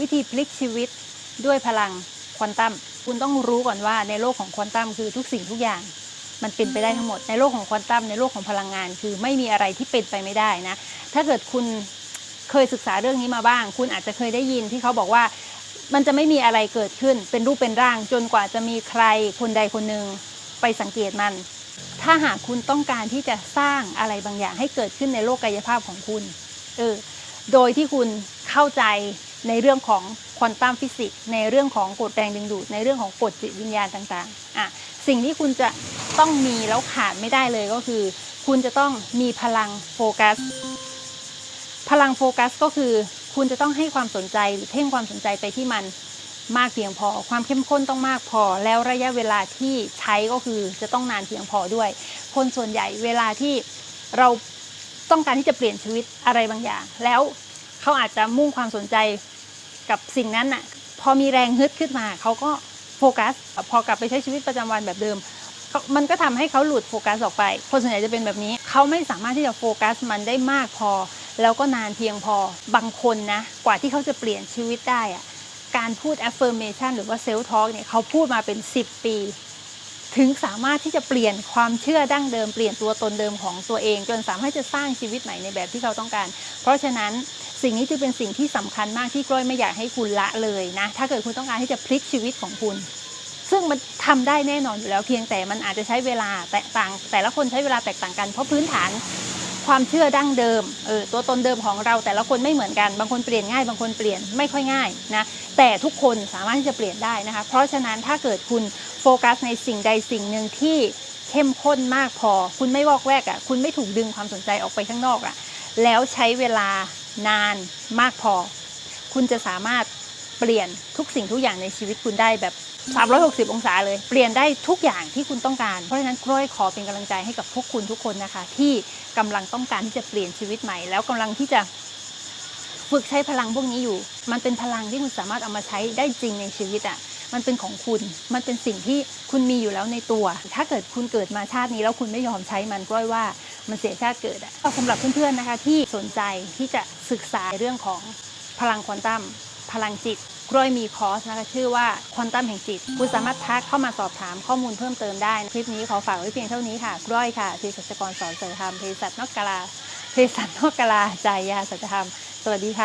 วิธีพลิกชีวิตด้วยพลังควอนตัมคุณต้องรู้ก่อนว่าในโลกของควอนตัมคือทุกสิ่งทุกอย่าง มันเป็นไปได้ทั้งหมดในโลกของควอนตัมในโลกของพลังงาน คือไม่มีอะไรที่เป็นไปไม่ได้นะถ้าเกิดคุณเคยศึกษาเรื่องนี้มาบ้าง คุณอาจจะเคยได้ยินที่เขาบอกว่ามันจะไม่มีอะไรเกิดขึ้นเป็นรูปเป็นร่าง จนกว่าจะมีใครคนใดคนหนึ่งไปสังเกตมัน ถ้าหากคุณต้องการที่จะสร้างอะไรบางอย่างให้เกิดขึ้นในโลกกายภาพของคุณเออโดยที่คุณเข้าใจ ในเรื่องของควอนตัมฟิสิกส์ในเรื่องของกฎแรงดึงดูดในเรื่องของกฎจิตวิญญาณต่างๆอะสิ่งที่คุณจะต้องมีแล้วขาดไม่ได้เลยก็คือ คุณจะต้องมีพลังโฟกัส พลังโฟกัสก็คือ คุณจะต้องให้ความสนใจหรือเพ่งความสนใจไปที่มันมากเพียงพอ ความเข้มข้นต้องมากพอ แล้วระยะเวลาที่ใช้ก็คือจะต้องนานเพียงพอด้วย คนส่วนใหญ่เวลาที่เราต้องการที่จะเปลี่ยนชีวิตอะไรบางอย่าง แล้วเขาอาจจะมุ่งความสนใจ กับสิ่งนั้นน่ะพอมีแรงฮึดขึ้นมาเขาก็โฟกัส พอกลับไปใช้ชีวิตประจำวันแบบเดิม มันก็ทำให้เขาหลุดโฟกัสออกไป คนส่วนใหญ่จะเป็นแบบนี้ เขาไม่สามารถที่จะโฟกัสมันได้มากพอ แล้วก็นานเพียงพอ บางคนนะ กว่าที่เขาจะเปลี่ยนชีวิตได้อะการพูด affirmation หรือว่า self talk เนี่ยเขาพูดมาเป็น 10 ปี ถึงสามารถที่จะเปลี่ยนความเชื่อดั้งเดิม เปลี่ยนตัวตนเดิมของตัวเอง จนสามารถจะสร้างชีวิตใหม่ในแบบที่เขาต้องการ เพราะฉะนั้น สิ่งนี้จึงเป็นสิ่งที่สำคัญมากที่กล้อยไม่อยากให้คุณละเลยนะ ถ้าเกิดคุณต้องการที่จะพลิกชีวิตของคุณ ซึ่งมันทำได้แน่นอนอยู่แล้วเพียงแต่มันอาจจะใช้เวลาแตกต่าง แต่ละคนใช้เวลาแตกต่างกันเพราะพื้นฐานความเชื่อดั้งเดิมเออตัวตนเดิมของเราแต่ละคนไม่เหมือนกัน บางคนเปลี่ยนง่าย บางคนเปลี่ยนไม่ค่อยง่ายนะ แต่ทุกคนสามารถที่จะเปลี่ยนได้นะคะ เพราะฉะนั้นถ้าเกิดคุณโฟกัสในสิ่งใดสิ่งหนึ่งที่เข้มข้นมากพอ คุณไม่วอกแวกอะ่ะ คุณไม่ถูกดึงความสนใจออกไปข้างนอกอะ่ะ แล้วใช้เวลา นานมากพอ คุณจะสามารถเปลี่ยนทุกสิ่งทุกอย่างในชีวิตคุณได้แบบ 360 องศาเลย เปลี่ยนได้ทุกอย่างที่คุณต้องการ เพราะฉะนั้นกล้อยขอเป็นกำลังใจให้กับพวกคุณทุกคนนะคะ ที่กำลังต้องการที่จะเปลี่ยนชีวิตใหม่ แล้วกำลังที่จะฝึกใช้พลังพวกนี้อยู่ มันเป็นพลังที่คุณสามารถเอามาใช้ได้จริงในชีวิตอะ่ะ มันเป็นของคุณ มันเป็นสิ่งที่คุณมีอยู่แล้วในตัว ถ้าเกิดคุณเกิดมาชาตินี้แล้วคุณไม่ยอมใช้มันกล้อยว่า มันเสียชาติเกิดอะสำหรับเพื่อนๆนะคะที่สนใจที่จะศึกษาเรื่องของพลังควอนตัมพลังจิตกล้วยมีคอร์สนะคะชื่อว่าควอนตัมแห่งจิต คุณสามารถทักเข้ามาสอบถามข้อมูลเพิ่มเติมได้ คลิปนี้ขอฝากไว้เพียงเท่านี้ค่ะกล้วยค่ะเภสัชกรสอนเสริมธรรมเภสัชนอกกาลาเภสัชนอกกาลาใจยาสัจธรรม สวัสดีค่ะ